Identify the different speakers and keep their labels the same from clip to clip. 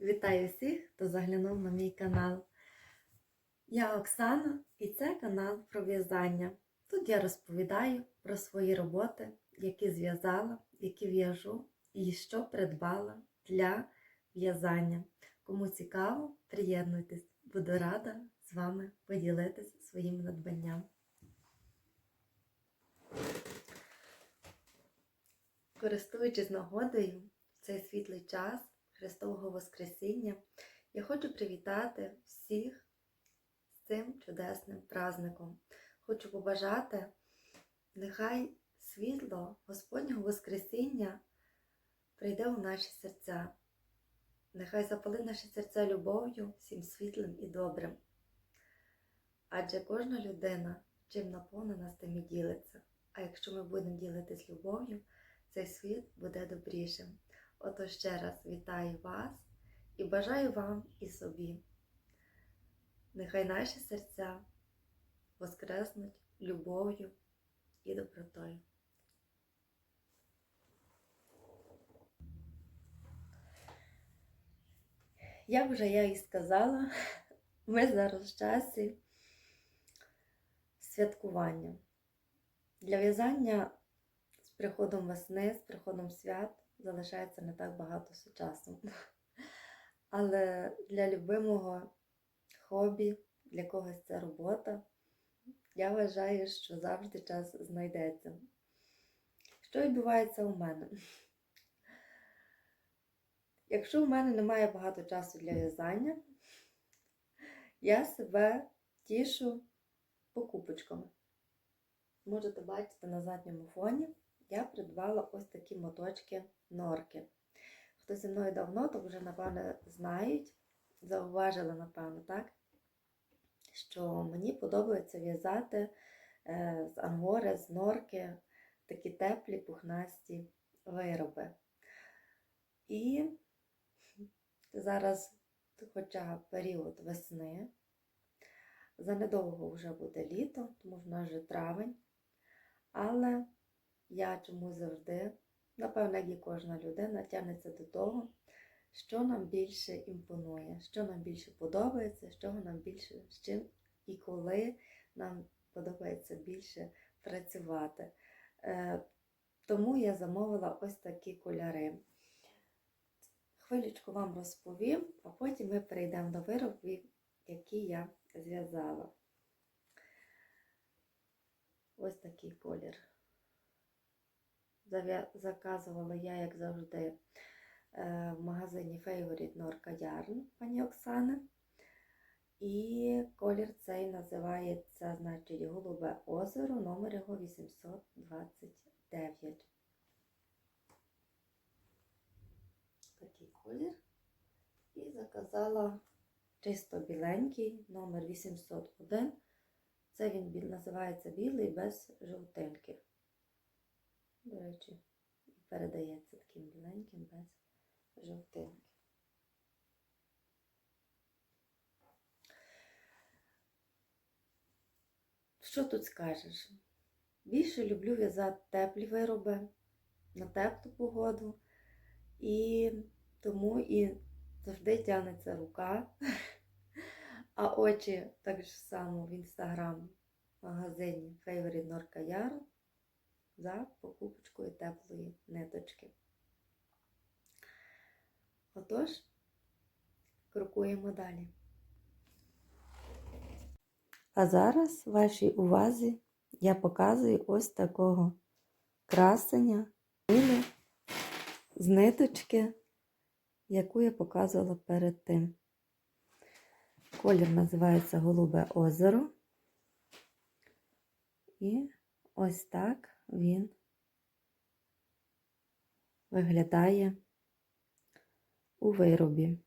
Speaker 1: Вітаю всіх, хто заглянув на мій канал. Я Оксана і це канал про в'язання. Тут я розповідаю про свої роботи, які зв'язала, які в'яжу і що придбала для в'язання. Кому цікаво, приєднуйтесь, буду рада з вами поділитися своїм надбанням. Користуючись нагодою в цей світлий час Христового Воскресіння, я хочу привітати всіх з цим чудесним праздником. Хочу побажати, нехай світло Господнього Воскресіння прийде у наші серця. Нехай запали наші серця любов'ю, всім світлим і добрим. Адже кожна людина чим наповнена, з тим і ділиться. А якщо ми будемо ділитись любов'ю, цей світ буде добрішим. Отож ще раз вітаю вас і бажаю вам і собі. Нехай наші серця воскреснуть любов'ю і добротою. Як вже я і сказала, ми зараз в часі святкування. Для в'язання приходом весни, з приходом свят залишається не так багато часу. Але для любимого хобі, для когось це робота, я вважаю, що завжди час знайдеться. Що відбувається у мене? Якщо у мене немає багато часу для в'язання, я себе тішу покупочками. Можете бачити на задньому фоні, я придбала ось такі моточки норки. Хто зі мною давно, то вже, напевно, знають, зауважили, напевно, так? Що мені подобається в'язати е, з ангори, з норки такі теплі пухнасті вироби. І зараз, хоча період весни, занедовго вже буде літо, тому в нас вже травень. Але я чомусь завжди, напевно, як і кожна людина, тягнеться до того, що нам більше імпонує, що нам більше подобається, чого нам більше з чим і коли нам подобається більше працювати. Е, Тому я замовила ось такі кольори. Хвилючку вам розповім, а потім ми перейдемо до виробів, які я зв'язала. Ось такий колір. Заказувала я, як завжди, е, в магазині Favorite Norca Yarn пані Оксани. І колір цей називається, значить, Голубе озеро, номер його 829. Такий колір. І заказала чисто біленький, номер 801. Це він називається білий без жовтинки. До речі, передається таким біленьким без жовтинки. Що тут скажеш? Більше люблю в'язати теплі вироби на теплу погоду, і тому і завжди тягнеться рука. А очі так само в інстаграм магазині Favorite Norca Yarn за покупочкою теплої ниточки. Отож, крокуємо далі. А зараз вашій увазі я показую ось такого красення з ниточки, яку я показувала перед тим. Колір називається Голубе озеро. І ось так він виглядає у виробі.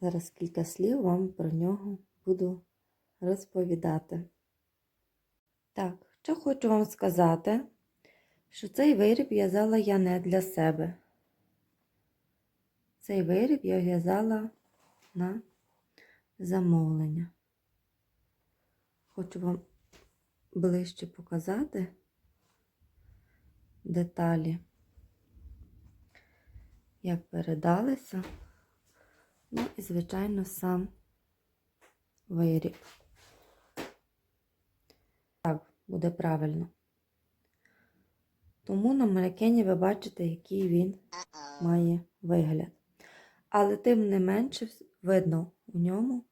Speaker 1: Зараз кілька слів вам про нього буду розповідати. Так, що хочу вам сказати, що цей виріб в'язала я не для себе. Цей виріб я в'язала на замовлення. Хочу вам ближче показати деталі. як передалися. Ну і, звичайно, сам виріб. Так, буде правильно. Тому на манекені ви бачите, який він має вигляд. Але тим не менше видно у ньому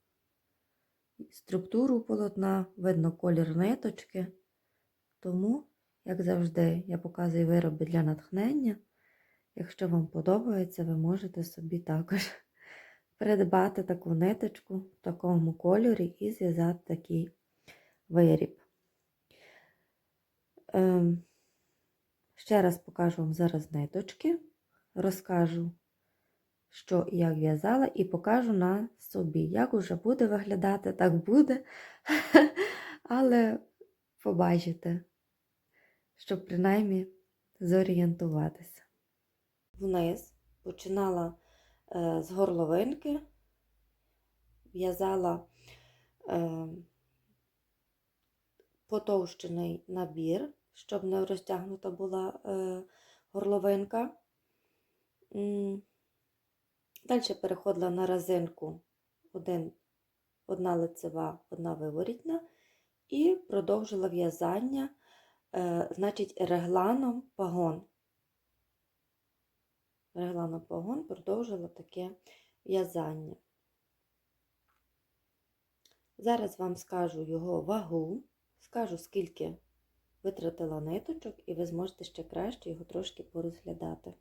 Speaker 1: структуру полотна, видно колір ниточки. Тому, як завжди, я показую вироби для натхнення. Якщо вам подобається, ви можете собі також придбати таку ниточку в такому кольорі і зв'язати такий виріб. Ем, ще раз покажу вам зараз ниточки, розкажу, що як в'язала, і покажу на собі. Як уже буде виглядати, так буде. Але побачите, щоб принаймні зорієнтуватися. Вниз починала е, з горловинки, в'язала е, потовщений набір, щоб не розтягнута була е, горловинка. Далі переходила на резинку один, одна лицева, одна виворітна, і продовжила в'язання, е, значить, регланом пагон. Регланом пагон продовжила таке в'язання. Зараз вам скажу його вагу, скажу, скільки витратила ниточок, і ви зможете ще краще його трошки порозглядати.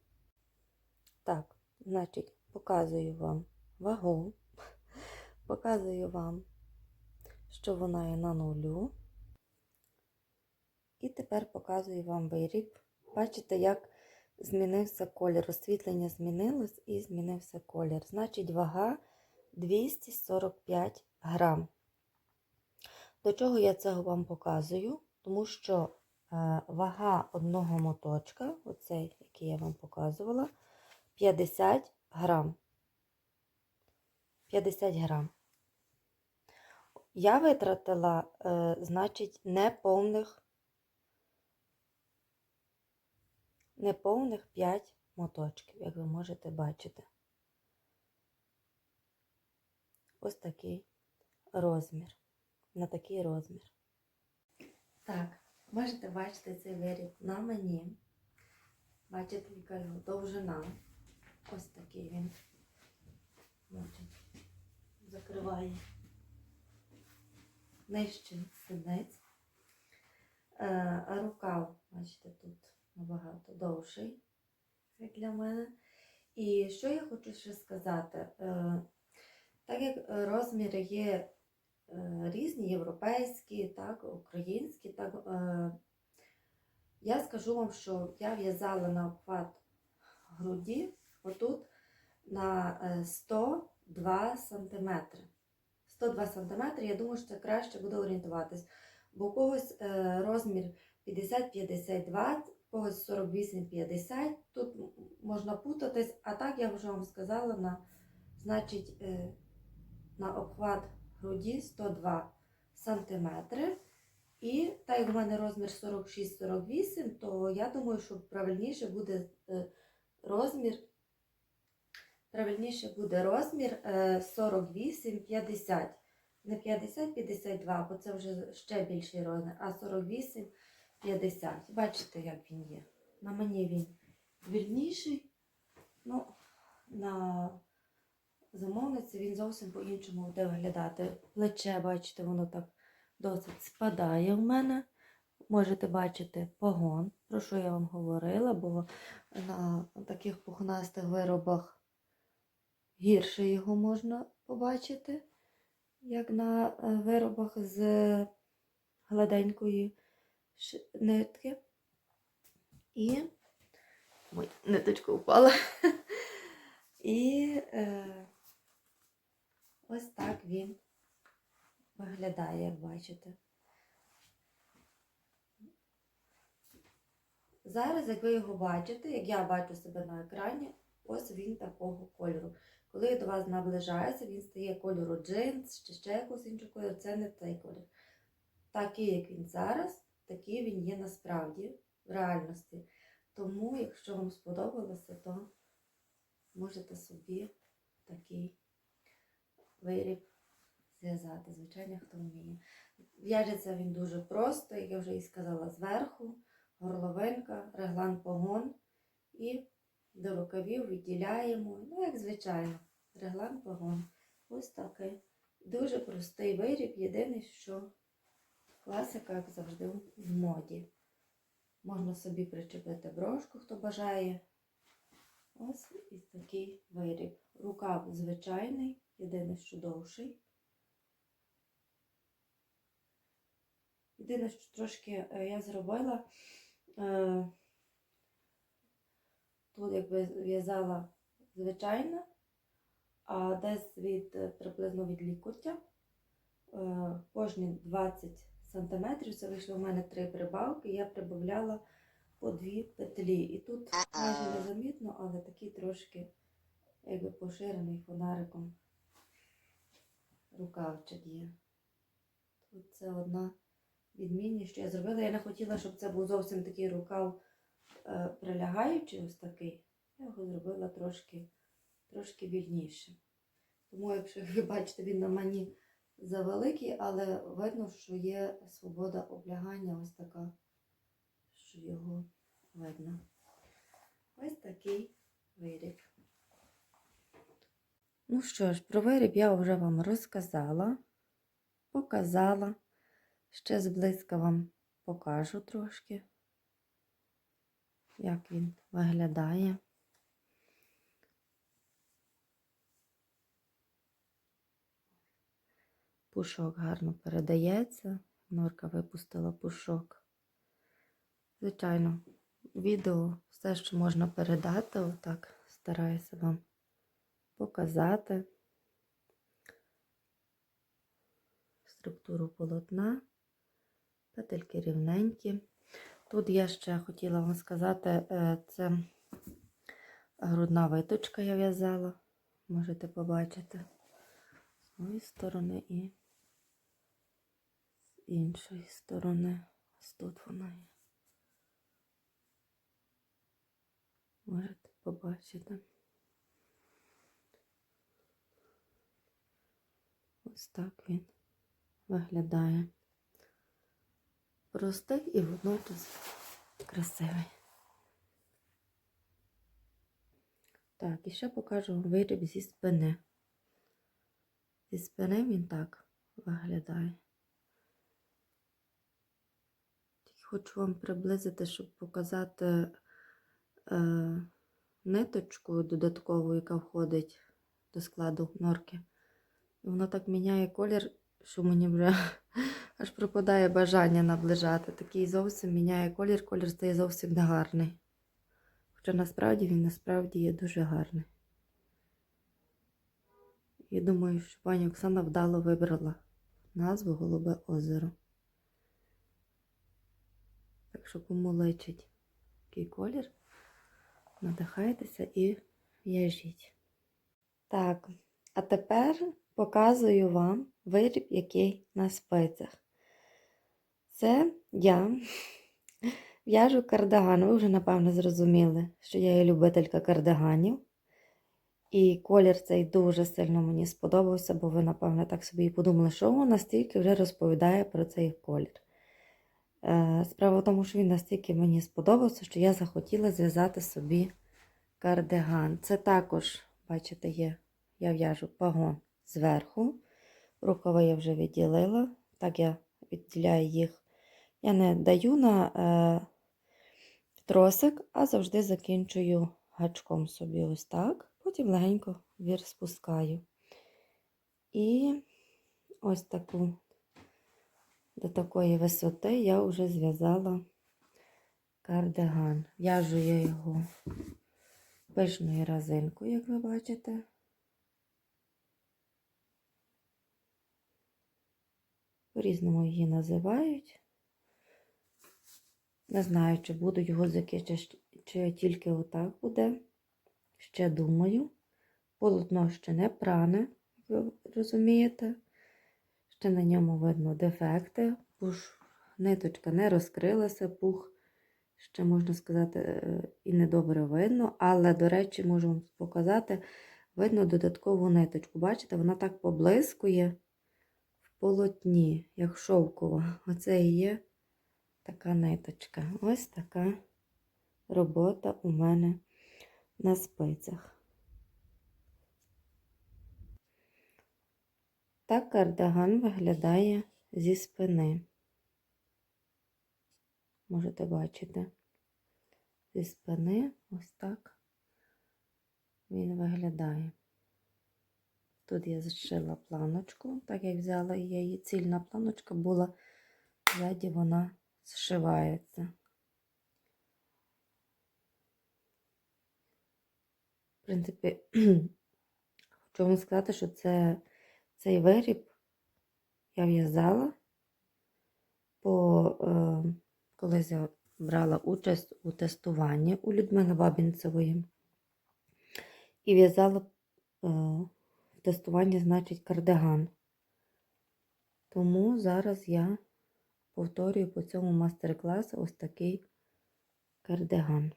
Speaker 1: Так, значить, показую вам вагу, показую вам, що вона є на нулю. І тепер показую вам виріб. Бачите, як змінився колір. Освітлення змінилось і змінився колір. Значить, вага 245 грам. До чого я це вам показую? Тому що е, вага одного моточка, оцей, який я вам показувала, 50 грам. 50 грам. Я витратила, е, значить, неповних, неповних 5 моточків, як ви можете бачити. Ось такий розмір. На такий розмір. Так, можете бачити цей виріб на мені. Бачите, яка довжина. Ось такий він. Значить, закриває нижче сидець. Е, А рукав, бачите, тут набагато довший, як для мене. І що я хочу ще сказати? Е, Так як розміри є е, різні, європейські, так, українські, так, я скажу вам, що я в'язала на обхват груді отут на е, 102 см. 102 см, я думаю, що це краще буде орієнтуватись. Бо у когось е, розмір 50-52, у когось 48-50. Тут можна путатись, а так я вже вам сказала, на, значить, е, на обхват груді 102 см. І так як в мене розмір 46-48, то я думаю, що правильніше буде е, розмір. Правильніше буде розмір е, 48-50. Не 50-52, бо це вже ще більший розмір, а 48-50. Бачите, як він є. На мені він вільніший. Ну, на замовниці він зовсім по-іншому буде виглядати. Плече, бачите, воно так досить спадає в мене. Можете бачити погон, про що я вам говорила, бо на таких пухнастих виробах гірше його можна побачити, як на е, виробах з гладенької нитки. І Ой, ниточка впала. І е, ось так він виглядає, як бачите. Зараз, як ви його бачите, як я бачу себе на екрані, ось він такого кольору. Коли до вас наближаюся, він стає кольору джинс чи ще якогось іншого кольору, це не цей колір. Такий, як він зараз, такий він є насправді, в реальності. Тому, якщо вам сподобалося, то можете собі такий виріб зв'язати. Звичайно, хто вміє. В'яжеться він дуже просто, як я вже і сказала, зверху, горловинка, реглан погон і до рукавів відділяємо, ну, як звичайно, реглан погон. Ось такий. Дуже простий виріб, єдине, що класика, як завжди, в моді. Можна собі причепити брошку, хто бажає. Ось і такий виріб. Рукав звичайний, єдине, що довший. Єдине, що трошки е, я зробила, е, тут якби в'язала звичайно, а десь від е, приблизно від лікотя, е, кожні 20 см, це вийшло в мене три прибавки, я прибавляла по дві петлі. І тут майже незамітно, але такий трошки якби поширений фонариком рукавчик є. Тут це одна відмінність, що я зробила. Я не хотіла, щоб це був зовсім такий рукав прилягаючий, ось такий. Я його зробила трошки, трошки вільніше. Тому, якщо ви бачите, він на мені завеликий, але видно, що є свобода облягання ось така, що його видно. Ось такий виріб. Ну що ж, про виріб я вже вам розказала, показала. Ще зблизька вам покажу трошки, як він виглядає. Пушок гарно передається. Норка випустила пушок. Звичайно, відео все, що можна передати, отак стараюся вам показати структуру полотна, петельки рівненькі. Тут я ще хотіла вам сказати, е, це грудна виточка я в'язала, можете побачити з однієї сторони і з іншої сторони. Ось тут вона є. Можете побачити. Ось так він виглядає. Простий і водночас красивий. Так, і ще покажу вам виріб зі спини. Зі спини він так виглядає. Тільки хочу вам приблизити, щоб показати е, ниточку додаткову, яка входить до складу норки. І воно так міняє колір, що мені вже аж пропадає бажання наближати. Такий зовсім міняє колір, колір стає зовсім негарний. Хоча насправді він насправді є дуже гарний. І думаю, що пані Оксана вдало вибрала назву Голубе озеро. Так що кому личить такий колір, надихайтеся і в'яжіть. Так, а тепер показую вам виріб, який на спицях. Це я в'яжу кардиган. Ви вже, напевно, зрозуміли, що я є любителька кардиганів. І колір цей дуже сильно мені сподобався, бо ви, напевно, так собі і подумали, що він настільки вже розповідає про цей колір. Е, Справа в тому, що він настільки мені сподобався, що я захотіла зв'язати собі кардиган. Це також, бачите, є, я в'яжу пагон зверху. Рукава я вже відділила. Так я відділяю їх. Я не даю на е, тросик, а завжди закінчую гачком собі ось так. Потім легенько вір спускаю. І ось таку до такої висоти я вже зв'язала кардиган. В'яжу я його пишною резинкою, як ви бачите. По-різному її називають. Не знаю, чи буду його закичати, чи тільки отак буде. Ще думаю. Полотно ще не пране, ви розумієте. Ще на ньому видно дефекти. Пуш, ниточка не розкрилася, пух ще можна сказати, і недобре видно, але, до речі, можу вам показати, видно додаткову ниточку. Бачите, вона так поблискує полотні, як шовкова. Оце і є така ниточка. Ось така робота у мене на спицях. Так кардиган виглядає зі спини. Можете бачити. Зі спини ось так він виглядає. Тут я зашила планочку, так як взяла її. Цільна планочка була, ззаді вона зшивається. В принципі, хочу вам сказати, що це, цей виріб я в'язала, по, е, колись я брала участь у тестуванні у Людмили Бабінцевої. І в'язала е, в тестуванні, значить, кардиган. Тому зараз я повторюю по цьому мастер-класу ось такий кардиган.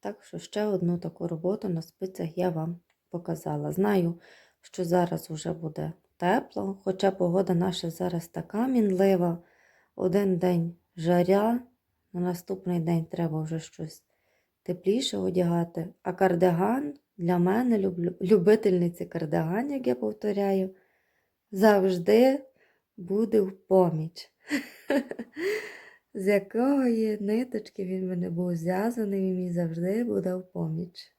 Speaker 1: Так що ще одну таку роботу на спицях я вам показала. Знаю, що зараз вже буде тепло, хоча погода наша зараз така мінлива. Один день жаря, на наступний день треба вже щось тепліше одягати. А кардиган для мене, люблю, любительниці кардиган, як я повторяю, завжди буде в поміч. З якої ниточки він мене був зв'язаний, він мені завжди буде в поміч.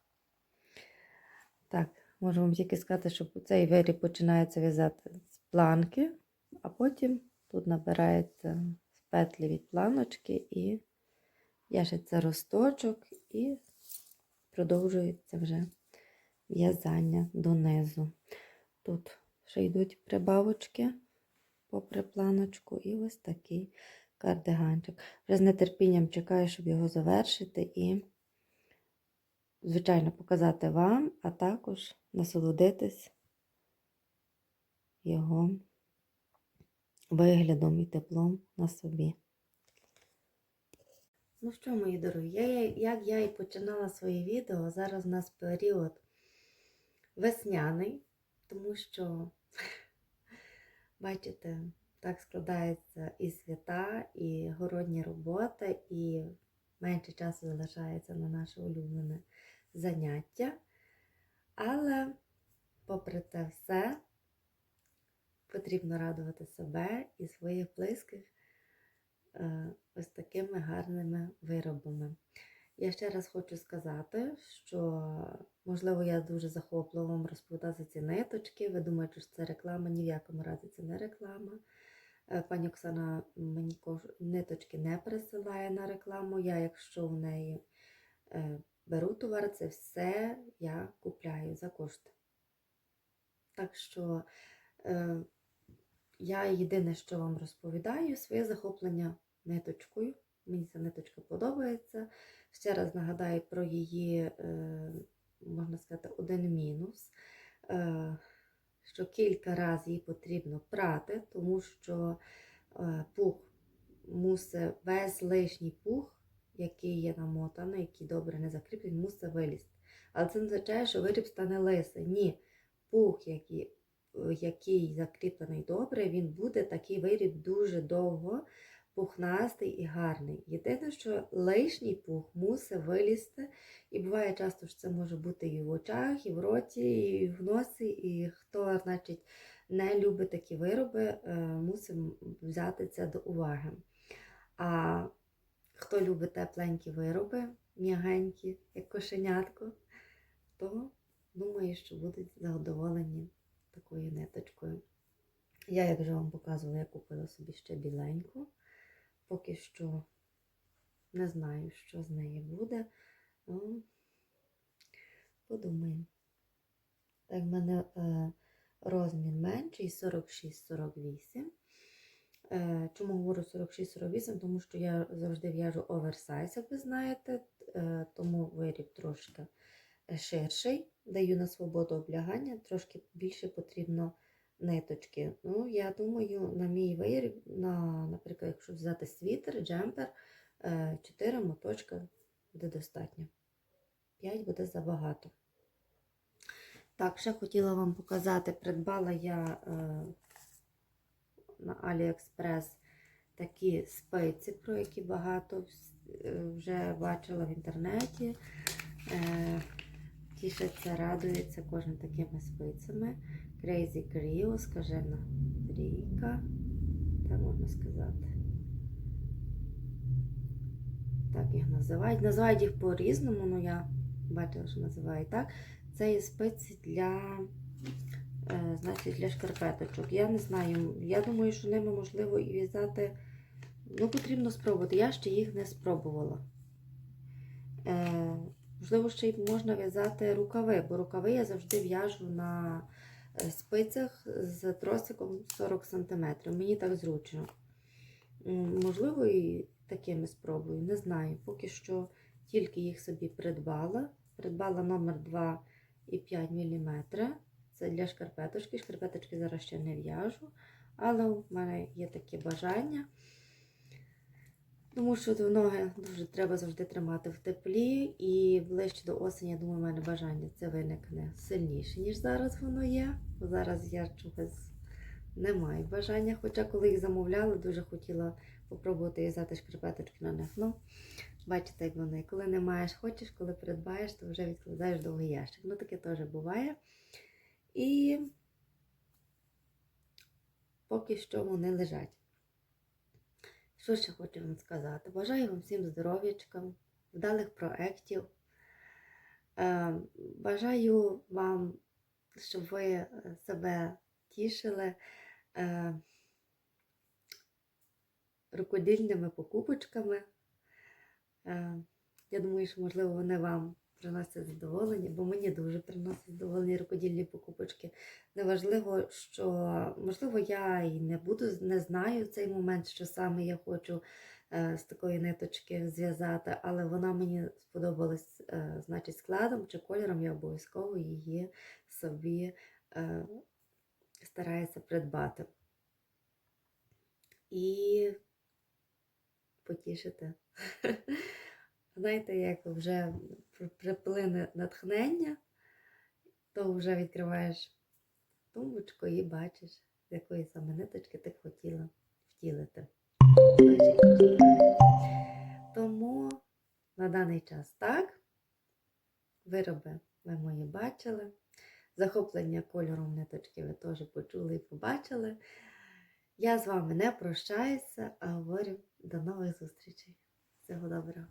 Speaker 1: Так, можу вам тільки сказати, що цей виріб починається в'язати з планки, а потім тут набирається з петлі від планочки і в'яжеться росточок і продовжується вже в'язання донизу. Тут ще йдуть прибавочки попри планочку, і ось такий кардиганчик. Вже з нетерпінням чекаю, щоб його завершити і, звичайно, показати вам, а також насолодитись його виглядом і теплом на собі. Ну що, мої дорогі, як я і починала своє відео, зараз у нас період весняний, тому що, бачите, так складається і свята, і городні роботи, і менше часу залишається на наше улюблене заняття. Але, попри це все, потрібно радувати себе і своїх близьких е, ось такими гарними виробами. Я ще раз хочу сказати, що, можливо, я дуже захоплива вам розповідати ці ниточки. Ви думаєте, що це реклама, ні в якому разі це не реклама. Е, Пані Оксана мені ниточки не присилає на рекламу. Я, якщо в неї е, беру товар, це все я купляю за кошти. Так що е, я єдине, що вам розповідаю, своє захоплення ниточкою. Мені ця ниточка подобається. Ще раз нагадаю про її, можна сказати, один мінус що кілька разів її потрібно прати, тому що е, пух мусить весь лишній пух, який є намотаний, який добре не закріплений, мусить вилізти. Але це не означає, що виріб стане лисий. Ні, пух, який який закріплений добре, він буде такий виріб дуже довго пухнастий і гарний. Єдине, що лишній пух мусить вилізти, і буває часто, що це може бути і в очах, і в роті, і в носі, і хто, значить, не любить такі вироби, е, мусить взяти це до уваги. А хто любить тепленькі вироби, м'ягенькі, як кошенятко, то думаю, що будуть задоволені такою ниточкою. Я, як вже вам показувала, я купила собі ще біленьку. Поки що не знаю, що з неї буде. Ну, подумаємо. Так, в мене е, розмір менший 46-48. Е, чому говорю 46-48? Тому що я завжди в'яжу оверсайз, як ви знаєте, е, тому виріб трошки ширший. Даю на свободу облягання, трошки більше потрібно ниточки. Ну, я думаю, на мій виріб, на, наприклад, якщо взяти світер, джемпер, 4 моточка буде достатньо. 5 буде забагато. Так, ще хотіла вам показати, придбала я е, на AliExpress такі спиці, про які багато е, вже бачила в інтернеті. Е, Тішаться, радується кожен такими спицями. Crazy Crew, скажена трійка. Так можна сказати. Так їх називають. Називають їх по-різному, ну я бачила, що називають так. Це є спиці для, е, значить, для шкарпеточок. Я не знаю, я думаю, що ними можливо і в'язати. Ну, потрібно спробувати. Я ще їх не спробувала. Е, можливо, ще й можна в'язати рукави, бо рукави я завжди в'яжу на спицях з тросиком 40 см. Мені так зручно. Можливо, і такими спробую, не знаю. Поки що тільки їх собі придбала. Придбала номер 2,5 мм. Це для шкарпеточки. Шкарпеточки зараз ще не в'яжу, але у мене є таке бажання. Тому що ноги дуже треба завжди тримати в теплі, і ближче до осені, я думаю, у мене бажання це виникне сильніше, ніж зараз воно є. Зараз я чогось не маю бажання. Хоча, коли їх замовляла, дуже хотіла попробувати в'язати шкарпеточки на них. Ну, бачите, як вони. Коли не маєш, хочеш, коли придбаєш, то вже відкладаєш довгий ящик. Ну, таке теж буває. І поки що вони лежать. Що ще хочу вам сказати? Бажаю вам всім здоров'ячка, вдалих проєктів. Е, Бажаю вам, щоб ви е, себе тішили е, рукодільними покупочками. Е, Я думаю, що, можливо, вони вам приносять задоволення, бо мені дуже приносять задоволення рукодільні покупочки. Неважливо, що, можливо, я і не буду, не знаю в цей момент, що саме я хочу з такої ниточки зв'язати, але вона мені сподобалась, е, значить, складом чи кольором, я обов'язково її собі е, стараюся придбати. І потішити. Знаєте, як вже приплине натхнення, то вже відкриваєш тумбочку і бачиш, з якої саме ниточки ти хотіла втілити. Тому на даний час так, вироби ви мої бачили. Захоплення кольором ниточки ви теж почули і побачили. Я з вами не прощаюся, а говорю до нових зустрічей. Всього доброго!